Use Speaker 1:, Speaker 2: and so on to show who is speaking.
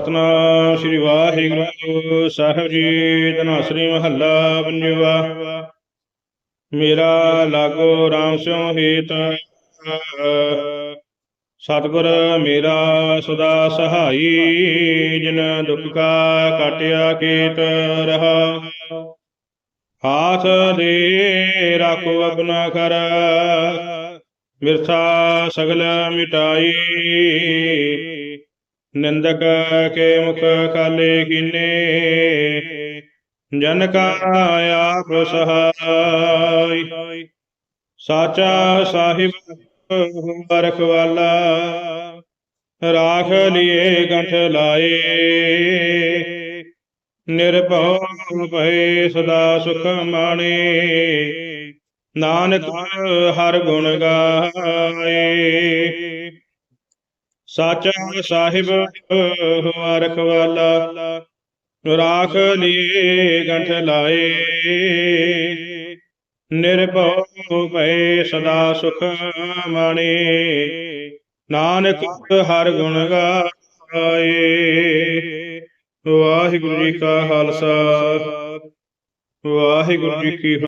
Speaker 1: ਸਤਨਾਮ ਸ੍ਰੀ ਵਾਹਿਗੁਰੂ ਸਾਹਿਬ ਜੀ ਧਨਾਸਰੀ ਮਹੱਲਾ ਪੰਜਵਾ। ਮੇਰਾ ਲਾਗੋ RAM ਸਿਉ ਹੇਤ। ਸਤਿਗੁਰ ਮੇਰਾ ਸਦਾ ਸਹਾਈ, ਜਿਨ ਦੁਖ ਕਾ ਕਟਿਆ ਕੀਤ ਰਹਾ। ਹਾਥ ਦੇ ਰਾਖੋ ਆਪਣਾ ਕਰ। ਮਿਰਥਾ ਸਗਲ ਮਿਟਾਈ। ਨਿੰਦਕ ਕੇ ਮੁਖ ਕਾਲੇ ਕੀਨੇ, ਜਨ ਕਾ ਆਪ ਸਹਾਈ। ਸਾਚਾ ਸਾਹਿਬ ਬਰਖ ਵਾਲਾ, ਰਾਖ ਲਿਏ ਗੰਠ ਲਾਏ। ਨਿਰਭਉ ਭਏ ਸਦਾ ਸੁਖ ਮਾਣੇ, ਨਾਨਕ ਹਰ ਗੁਣ ਗਾਏ। ਸਾਚਾ ਸਾਹਿਬ ਹੁਆ ਰਖਵਾਲਾ ਰਾਖ ਲੀਏ ਗੰਠ ਲਾਏ। ਨਿਰਭਉ ਭਏ ਸਦਾ ਸੁਖ ਮਾਣੇ। ਨਾਨਕ ਹਰ ਗੁਣ ਗਾਏ। ਵਾਹਿਗੁਰੂ ਜੀ ਕਾ ਖਾਲਸਾ, ਵਾਹਿਗੁਰੂ ਜੀ ਕੀ